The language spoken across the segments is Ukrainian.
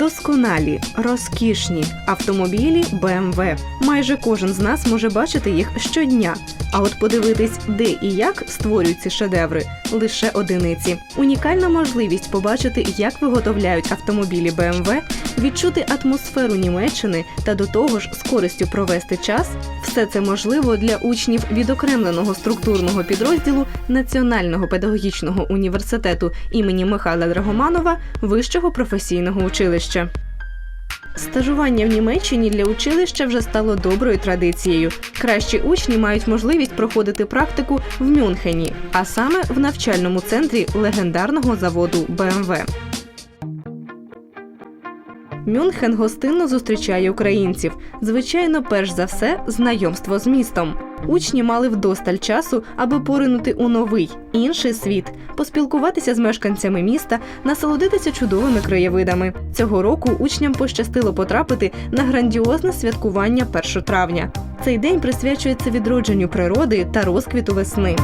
досконалі, розкішні автомобілі BMW. Майже кожен з нас може бачити їх щодня. А от подивитись, де і як створюють ці шедеври лише одиниці. Унікальна можливість побачити, як виготовляють автомобілі BMW, відчути атмосферу Німеччини та до того ж з користю провести час. Все це можливо для учнів відокремленого структурного підрозділу Національного педагогічного університету імені Михайла Драгоманова Вищого професійного училища. Стажування в Німеччині для училища вже стало доброю традицією. Кращі учні мають можливість проходити практику в Мюнхені, а саме в навчальному центрі легендарного заводу BMW. Мюнхен гостинно зустрічає українців. Звичайно, перш за все, знайомство з містом. Учні мали вдосталь часу, аби поринути у новий інший світ, поспілкуватися з мешканцями міста, насолодитися чудовими краєвидами. Цього року учням пощастило потрапити на грандіозне святкування 1 травня. Цей день присвячується відродженню природи та розквіту весни.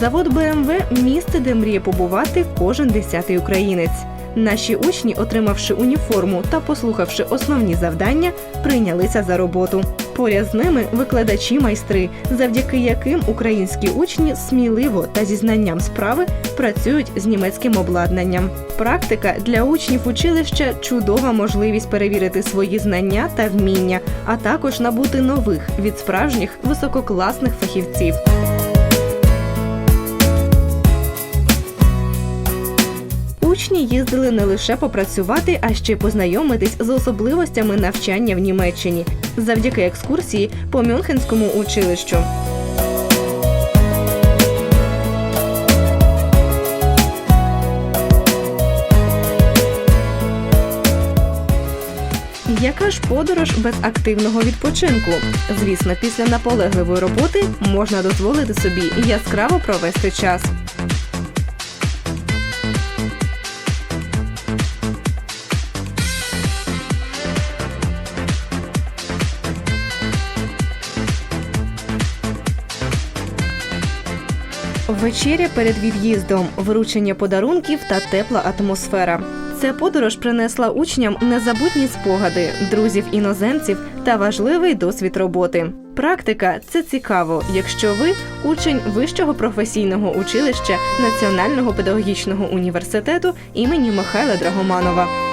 Завод БМВ місце, де мріє побувати кожен десятий українець. Наші учні, отримавши уніформу та послухавши основні завдання, прийнялися за роботу. Поряд з ними викладачі майстри, завдяки яким українські учні сміливо та зі знанням справи працюють з німецьким обладнанням. Практика для учнів училища чудова можливість перевірити свої знання та вміння, а також набути нових від справжніх висококласних фахівців. Учні їздили не лише попрацювати, а ще й познайомитись з особливостями навчання в Німеччині завдяки екскурсії по Мюнхенському училищу. Яка ж подорож без активного відпочинку? Звісно, після наполегливої роботи можна дозволити собі яскраво провести час. Вечеря перед від'їздом, вручення подарунків та тепла атмосфера. Ця подорож принесла учням незабутні спогади, друзів іноземців та важливий досвід роботи. Практика це цікаво, якщо ви учень вищого професійного училища Національного педагогічного університету імені Михайла Драгоманова.